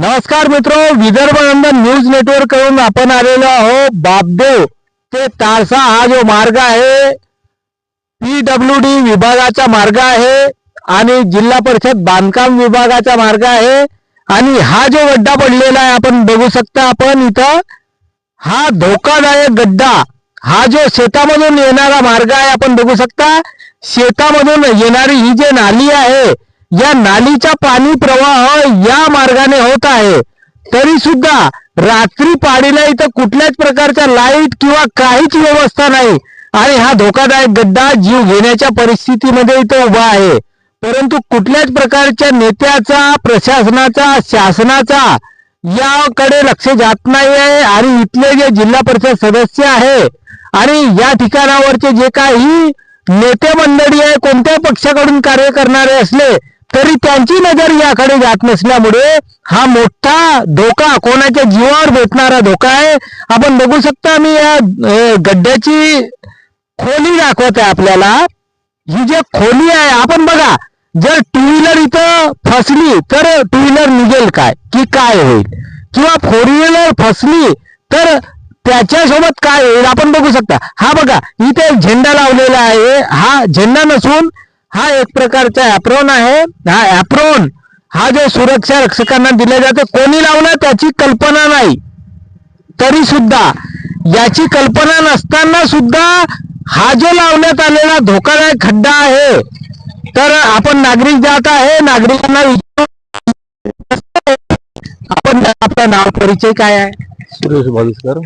नमस्कार मित्र विदर्भ नंदन न्यूज नेटवर्ककडून आपण आलेलो आहो बापदेव ते तारसा. हा जो मार्ग आहे पीडब्ल्यू डी विभागाचा मार्ग आहे आणि जिल्हा परिषद बांधकाम विभागाचा मार्ग आहे. आणि हा जो गड्डा पडलेला आहे आपण बघू शकता आपण इथं. हा धोकादायक गड्डा हा जो शेतामधून येणारा मार्ग आहे आपण बघू शकता. शेतामधून येणारी ही जी नाली आहे या नालीचा पाणी प्रवाह या मार्गाने होत आहे. तरी सुद्धा रात्री पाडीला इथं कुठल्याच प्रकारच्या लाइट किंवा काहीच व्यवस्था नाही. आणि हा धोकादायक गड्डा जीव घेण्याच्या परिस्थितीमध्ये इथं उभा आहे. परंतु कुठल्याच प्रकारच्या नेत्याचा प्रशासनाचा शासनाचा याकडे लक्ष जात नाही आहे आणि इथले जे जिल्हा परिषद सदस्य आहे आणि या ठिकाणावरचे जे काही नेते मंडळी आहे कोणत्याही पक्षाकडून कार्य करणारे असले तरी त्यांची नजर याकडे जात नसल्यामुळे हा मोठा धोका कोणाच्या जीवावर भेटणारा धोका आहे. आपण बघू शकता मी या गड्ड्याची खोली दाखवत आहे आपल्याला. ही जे खोली आहे आपण बघा जर टू व्हीलर इथं फसली तर टू व्हीलर निघेल काय? की काय होईल? किंवा फोर व्हीलर फसली तर त्याच्यासोबत काय होईल? आपण बघू शकता. हा बघा इथे एक झेंडा लावलेला आहे. हा झेंडा नसून हा एक प्रकारचा ऍप्रॉन आहे. हा ऍप्रॉन हा जो सुरक्षा रक्षकांना दिला जातो कोणी लावला त्याची कल्पना नाही. तरी सुद्धा याची कल्पना नसताना सुद्धा हा जो लावण्यात आलेला धोकादायक खड्डा आहे तर आपण नागरिक जात आहे. नागरिकांना आपण आपलं नाव परिचय काय आहे? सुरेश भाविस्कर.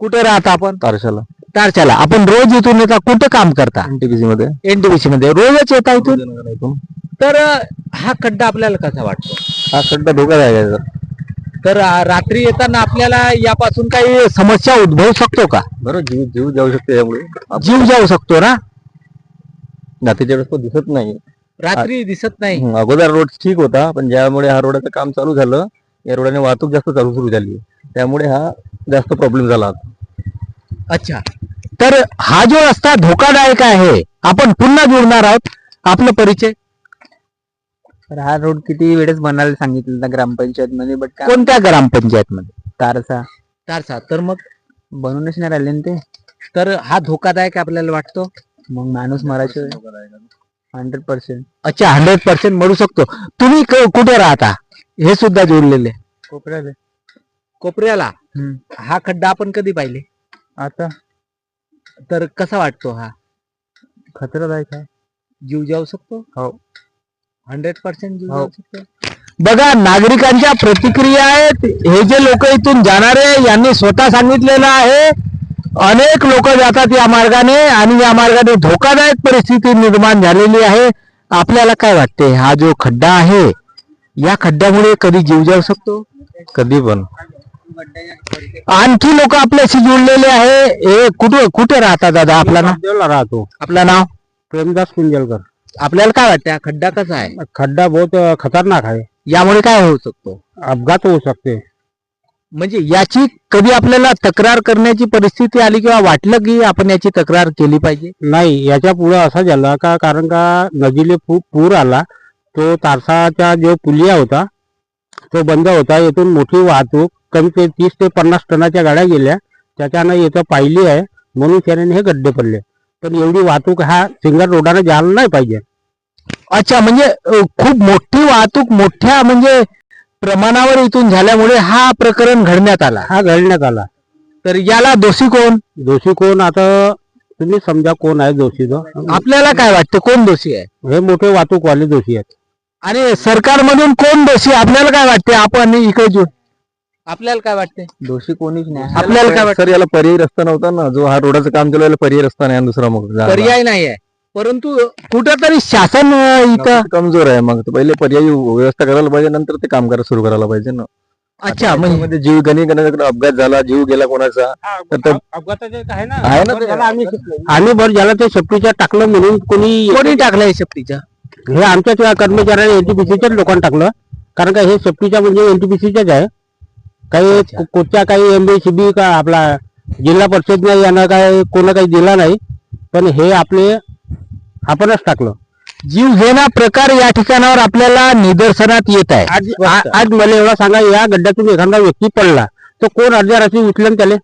कुठे राहता आपण? तारशाला. तारच्याला आपण रोज इथून येता कुठं काम करता? एनटीपीसी मध्ये. एनटीपीसी मध्ये. रोजच येता इथून. तर अं, हा खड्डा आपल्याला कसा वाटतो? हा खड्डा धोकादायक आहे सर तर अं, रात्री येताना आपल्याला यापासून काही समस्या उद्भवू शकतो का? बरं जीव जीव जाऊ शकते यामुळे. जीव जाऊ शकतो ना? नातीच्या वेळेस तो दिसत नाही. रात्री दिसत नाही. हं, अगोदर रोड ठीक होता पण ज्यामुळे हा रोडाचं काम चालू झालं या रोडाने वाहतूक जास्त चालू सुरू झाली. त्यामुळे हा जास्त प्रॉब्लेम झाला अच्छा. तर हा जो रस्ता धोकादायक आहे आपण पुन्हा जुळणार आहोत. आपलं परिचय? तर हा रोड किती वेळेस बनायला सांगितलं ग्रामपंचायत मध्ये बट कोणत्या ग्रामपंचायत मध्ये तारसा. तारसा. तर मग? बनवूनच नाही राहिले ना ते. तर हा धोकादायक आपल्याला वाटतो? मग माणूस मरायचे हंड्रेड पर्सेंट अच्छा हंड्रेड पर्सेंट म्हणू शकतो. तुम्ही कुठे राहता? हे सुद्धा जोडलेले कोपऱ्याला. कोपऱ्याला. हा खड्डा आपण कधी पाहिले? आता? तर कसा वाटतो हा? खतरादायक आहे. जीव जाऊ शकतो? हो. हंड्रेड पर्सेंट जीव हो. जाऊ शकतो? बघा नागरिकांच्या प्रतिक्रिया आहेत. हे जे लोक इथून जाणारे यांनी स्वतः सांगितलेलं आहे अनेक लोक जातात या मार्गाने आणि या मार्गाने धोकादायक परिस्थिती निर्माण झालेली आहे. आपल्याला काय वाटते? हा जो खड्डा आहे या खड्ड्यामुळे कधी जीव जाऊ शकतो? कधी पण. आणखी लोक आपल्याशी जुळलेले आहे. हे कुठे कुठे राहतात दादा? आपला नाव? राहतो. आपलं नाव? प्रेमदास कुंजलकर. आपल्याला काय वाटतं हा खड्डा कसा आहे? खड्डा बहुत खतरनाक आहे. यामुळे काय होऊ शकतो? अपघात होऊ शकते. म्हणजे याची कधी आपल्याला तक्रार करण्याची परिस्थिती आली किंवा वाटलं की आपण याची तक्रार केली पाहिजे? नाही याच्यापुढे असं झालं का कारण का नदीले पू- पूर आला. तो तारसाचा जो पुलिया होता तो बंद होता. येथून मोठी वाहतूक कमी ते तीस ते पन्नास टनाच्या गाड्या गेल्या त्याच्यानं इथं पाहिली आहे म्हणून त्याने हे गड्डे पडले. पण एवढी वाहतूक हा सिंगल रोडाने जायला नाही पाहिजे. अच्छा म्हणजे खूप मोठी वाहतूक मोठ्या म्हणजे प्रमाणावर इथून झाल्यामुळे हा प्रकरण घडण्यात आला. हा घडण्यात आला. तर याला दोषी कोण? दोषी कोण? आता तुम्ही समजा कोण आहे दोषी तो आपल्याला काय वाटतं? कोण दोषी आहे? हे मोठे वाहतूकवाले दोषी आहेत. आणि सरकारमधून कोण दोषी? आपल्याला काय वाटते आपण इकडे आपल्याला काय वाटते दोषी कोणीच नाही. आपल्याला काय वाटतं सर याला पर्यायी रस्ता नव्हता ना. जो हा रोडाचं काम चालू आहे, याला पर्यायी रस्ता नाही आणि दुसरा मग जायला. पर्याय नाही आहे परंतु कुठंतरी शासन अ, इथं कमजोर आहे मग. तो पहिले पर्यायी व्यवस्था करायला पाहिजे नंतर ते काम करायला सुरू करायला पाहिजे ना. अच्छा म्हणजे म्हणजे जीव गणी गणाकडे अपघात झाला जीव गेला कोणाचा तर ते- अपघाताचे आहे ना. आहे ना ते? बरं झालं आम्ही आम्ही बरं झालं ते सेफ्टीच्या टाकलं म्हणून कोणी कोणी टाकलंय शेपटीच्या हे आमच्या त्या कर्मचाऱ्याने एनटीपीसीच्याच लोकांना टाकलं. कारण का हे सेफ्टीच्या म्हणजे एनटीपीसीच्याच आहे. काही कुठच्या काही एमबीसीबी का आपला जिल्हा परिषदने यानं काय कोणा काही दिला नाही. पण हे आपले आपणच टाकलं. जीवघेणा प्रकार या ठिकाणावर आपल्याला निदर्शनात येत आहे. आज आ- आज मला एवढा सांगा या गड्ड्यातून एखादा व्यक्ती पडला तर कोण अर्ध्या रात्री उचलन त्याले?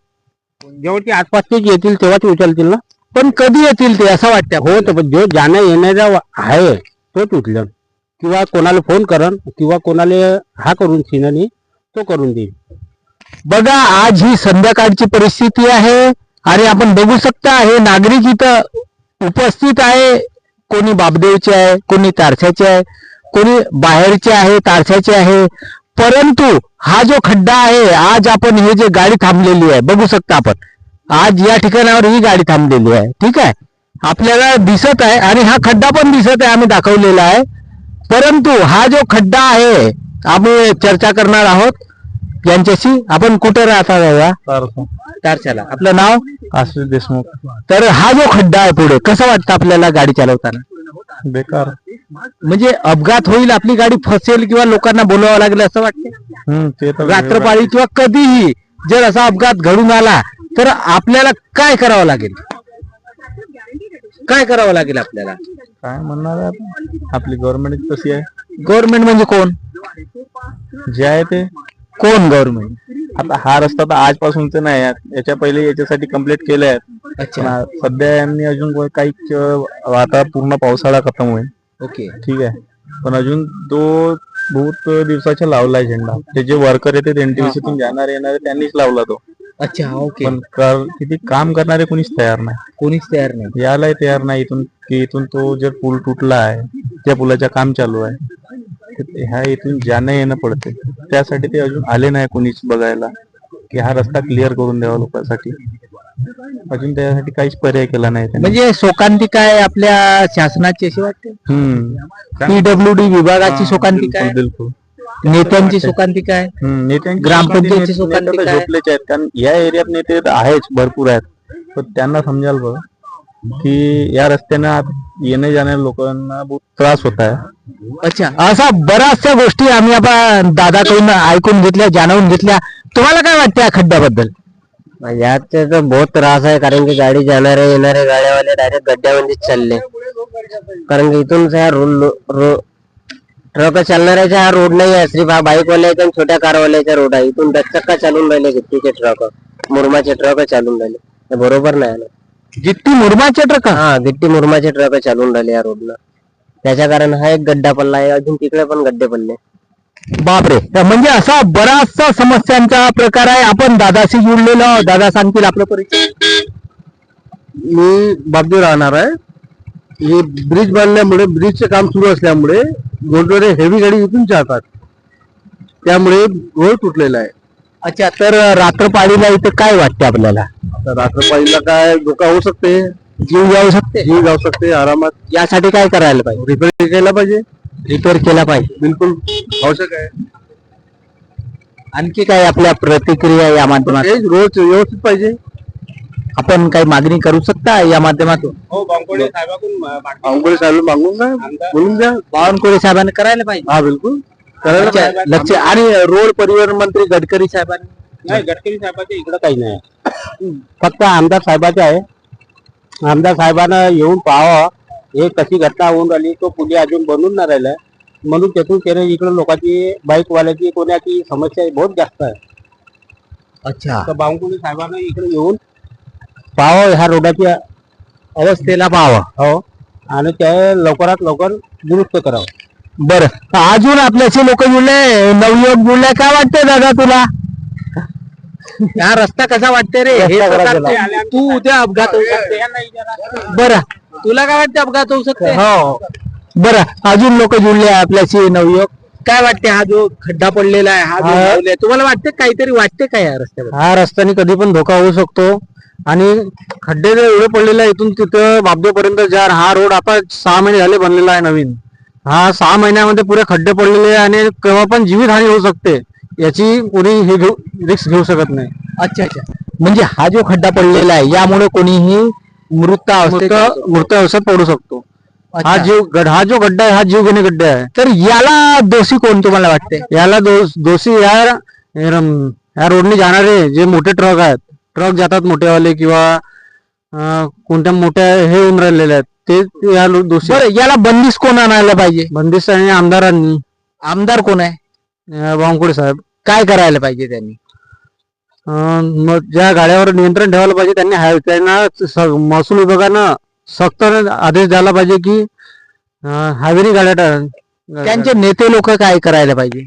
जेव्हा ते आसपासचे जे येतील तेव्हा ते उचलतील ना? पण कधी येतील ते असं वाटतं हो तर पण जो येणारा वा- आहे तोच उचलन. किंवा कोणाला फोन करन किंवा कोणाला हा करून सिनानी तो करून देईल. बघा आज ही संध्याकाळची परिस्थिती आहे आणि आपण बघू शकता हे नागरिक इथं उपस्थित आहे. कोणी बाबदेवचे आहे कोणी तारशाचे आहे कोणी बाहेरचे आहे तारशाचे आहे. परंतु हा जो खड्डा आहे आज आपण हे जे गाडी थांबलेली आहे बघू शकता आपण. आज या ठिकाणावर ही गाडी थांबलेली आहे. ठीक आहे? आपल्याला दिसत आहे आणि हा खड्डा पण दिसत आहे आम्ही दाखवलेला आहे. परंतु हा जो खड्डा आहे आम्ही चर्चा करणार आहोत. यांच्याशी आपण कुठे राहता दादा तारशाला. आपलं नाव? आशिष देशमुख. तर हा जो खड्डा आहे पुढे कसं वाटतं आपल्याला गाडी चालवताना? बेकार. म्हणजे अपघात होईल आपली गाडी फसेल किंवा लोकांना बोलवावं लागेल असं वाटतं? हम्म ते तर रात्रपाळी किंवा कधीही जर असा अपघात घडून आला तर आपल्याला काय करावं लागेल? काय करावं लागेल आपल्याला? काय म्हणणार आहे आपण? आपली गव्हर्नमेंट तशी आहे? गव्हर्नमेंट म्हणजे कोण? जे आहे ते. कोण गव्हर्नमेंट आता हा रस्ता तर आजपासूनच नाही आहे याच्या पहिले याच्यासाठी कंप्लीट केले आहेत अच्छा. सध्या यांनी अजून काही क- आता पूर्ण पावसाळा खतम होईल. ओके. ठीक आहे. पण अजून तो बहुत दिवसाचा लावलाय झेंडा. ते जे वर्कर येते एनटीव्हीसी तून जाणारे येणारे त्यांनीच लावला तो. अच्छा ओके. पण कर- किती काम करणारे कोणीच तयार नाही. कोणीच तयार नाही. यायलाही तयार नाही इथून की इथून तो जर पूल तुटला आहे त्या पुलाचं काम चालू आहे. ह्या इथून जाणं येणं पडते त्यासाठी ते अजून आले नाही कोणीच बघायला की हा रस्ता क्लिअर करून द्यावा लोकांसाठी. अजून त्यासाठी काहीच पर्याय केला नाही त्यांनी. म्हणजे शोकांतिका आहे आपल्या शासनाची अशी वाटते? हम्म. पीडब्ल्यू डी विभागाची शोकांतिका आहे बिलकुल नेत्यांची शोकांतिका आहे हम्म, नेत्यांची ग्रामपंचायतची नेते- नेते तर आहे. झोपलेचे आहेत. कारण या एरियात नेते तर आहेच भरपूर आहेत. पण त्यांना समजाल बघ की या रस्त्यानं येणे जाणाऱ्या लोकांना बहुत त्रास होत आहे. अच्छा. असा बऱ्याचशा गोष्टी आम्ही आपण दादाकडून ऐकून घेतल्या जाणून घेतल्या. तुम्हाला काय वाटतं या खड्ड्याबद्दल? यात तर बहुत त्रास आहे कारण की गाडी जाणारे येणारे गाड्यावाले डायरेक्ट गड्ड्यामध्ये चालले. कारण की इथून ह्या रोड ट्रक चालणाऱ्याचा हा रोड नाही आहे सिर्फ हा आणि छोट्या कारवाल्याचा रोड आहे. इथून दस चक्का चालून राहिले गिट्टीचे ट्रक मुरमाचे ट्रक चालून राहिले. हे बरोबर नाही ना जितकी मुरमाचे ट्रक? हा गिट्टी मुरमाचे ट्रक चालून राहिले या रोडला त्याच्या कारण हा एक गड्डा पडला आहे अजून तिकडे पण गड्डे पडले. बापरे. म्हणजे असा बराचसा समस्यांचा प्रकार आहे. आपण दादाशी जुळलेलो आहोत. दादा सांगतील आपलं परिचय? मी बाबदी राहणार आहे. हे ब्रिज बांधल्यामुळे ब्रिजचे काम सुरू असल्यामुळे मोठमोठे हेवी गाडी इथून जातात त्यामुळे रोड तुटलेला आहे. अच्छा तर रात्रपाळीला इथं काय वाटते आपल्याला? तर रात्रपाळीला काय धोका होऊ शकते. जीव जाऊ शकते? जीव जाऊ शकते आरामात. यासाठी काय करायला पाहिजे? रिपेअर केला पाहिजे. रिपेअर केला पाहिजे. बिलकुल आवश्यक आहे. आणखी काय आपल्या प्रतिक्रिया या माध्यमातून? तेच रोड व्यवस्थित पाहिजे. आपण काही मागणी करू शकता या माध्यमातून? अंघोळी साहेब मागून काय बोलून द्या. बावनकुळे साहेबांनी करायला पाहिजे. हा बिलकुल. करायला. लक्ष आणि रोड परिवहन मंत्री गडकरी साहेबांनी नाही गडकरी साहेबाच्या इकडं काही नाही. फक्त आमदार साहेबाचे आहे. आमदार साहेबांना येऊन पाहावं. हे कशी घटना होऊन राहिली तो पुढे अजून बनून नाही राहिलाय म्हणून तेथून त्याने इकडे लोकांची बाईक वाल्याची कोणाची समस्या बहुत जास्त आहे. अच्छा. तर बावनकुळे साहेबांना इकडे येऊन पाहावं ह्या रोडाची अवस्थेला पाहावं. हो. आणि ते लवकरात लवकर दुरुस्त करावं. बरं. अजून आपल्याशी लोक जुळले. नवयुवक जुळले. काय वाटतंय दादा तुला? हा रस्ता कसा वाटते रे? हे रस्ता प्रकारचे-? तू उद्या अपघात होऊ शकते. बरं. तुला काय वाटतं अपघात होऊ शकते? हो. बरं. अजून लोक जुळले आपल्याशी नवयुवक. काय वाटते हा जो खड्डा पडलेला आहे हा जो हा. लावलाय, तुम्हाला वाटते काहीतरी वाटते काय या रस्त्यावर हा रस्त्याने कधी पण धोका होऊ शकतो. आणि खड्डे जर एवढे पडलेले आहे इथून तिथं बाबदेपर्यंत जार हा रोड आता सहा महिने झाले बनलेला आहे नवीन. हा सहा महिन्यामध्ये पुरे खड्डे पडलेले आणि केव्हा पण जीवितहानी होऊ शकते. याची कोणी हे घेऊ रिक्स घेऊ शकत नाही. अच्छा अच्छा. म्हणजे हा जो खड्डा पडलेला आहे यामुळे कोणीही मृत मृत अवस्थेत पडू शकतो. हा. जीव हा जो गड्डा आहे हा जीव घेणे गड्डा आहे. तर याला दोषी कोण तुम्हाला वाटते याला दोष दोषी या या रोडने जाणारे जे मोठे ट्रक आहेत ट्रक जातात मोठेवाले किंवा कोणत्या मोठ्या हे होऊन राहिलेले आहेत. ते या लो- दोषी. बरं याला बंदिश कोण आणायला पाहिजे? बंदिस्त आणि आमदारांनी. आमदार कोण आहे? अं, बावनकुळे साहेब. काय करायला पाहिजे त्यांनी? अं, मग ज्या गाड्यावर नियंत्रण ठेवायला पाहिजे त्यांनी हाय- त्यांना स- महसूल विभागानं सक्त आदेश द्यायला पाहिजे की अं, हायवेनी गाड्या टा- त्यांचे नेते लोक काय करायला पाहिजे?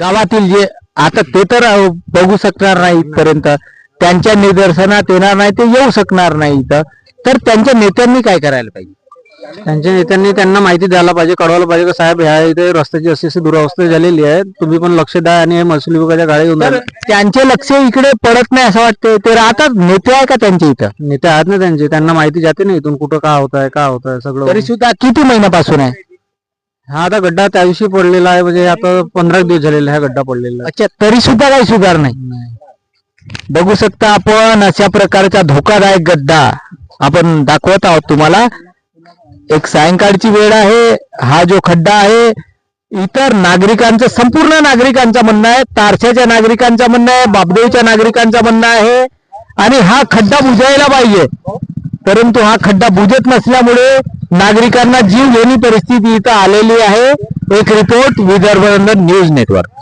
गावातील जे आता ते तर बघू शकणार नाही इथपर्यंत. त्यांच्या निदर्शनात येणार नाही ते येऊ शकणार नाही इथं. तर त्यांच्या नेत्यांनी काय करायला पाहिजे? त्यांच्या नेत्यांनी त्यांना माहिती द्यायला पाहिजे कळवायला पाहिजे की साहेब ह्या इथे रस्त्याची अशी अशी दुरावस्था झालेली आहे तुम्ही पण लक्ष द्या आणि हे महसूल विभागाच्या गाड्या येऊन तर त्यांचे लक्ष इकडे पडत नाही असं वाटतं ते राहतात नेते आहे का त्यांच्या इथं? नेते आहेत ना त्यांचे त्यांना माहिती जाते ना इथून कुठं का होत आहे का होत आहे सगळं. तरी सुद्धा किती महिन्यापासून आहे? हा आता गड्डा त्या दिवशी पडलेला आहे म्हणजे आता पंधरा दिवस झालेला आहे हा गड्डा पडलेला. अच्छा तरी सुद्धा काही सुधार नाही. बघू शकता आपण अशा प्रकारचा धोकादायक गड्डा. आपण दाखवत आहोत तुम्हाला. एक सायंकाळची वेळ आहे. हा जो खड्डा आहे इतर नागरिकांचं संपूर्ण नागरिकांचं म्हणणं आहे. तारशाच्या नागरिकांचं म्हणणं आहे. बाबदेवच्या नागरिकांचं म्हणणं आहे. आणि हा खड्डा बुजायला पाहिजे. परंतु हा खड्डा बुजत नसल्यामुळे नागरिकांना जीव घेणी परिस्थिती इथं आलेली आहे. एक रिपोर्ट विदर्भ न्यूज नेटवर्क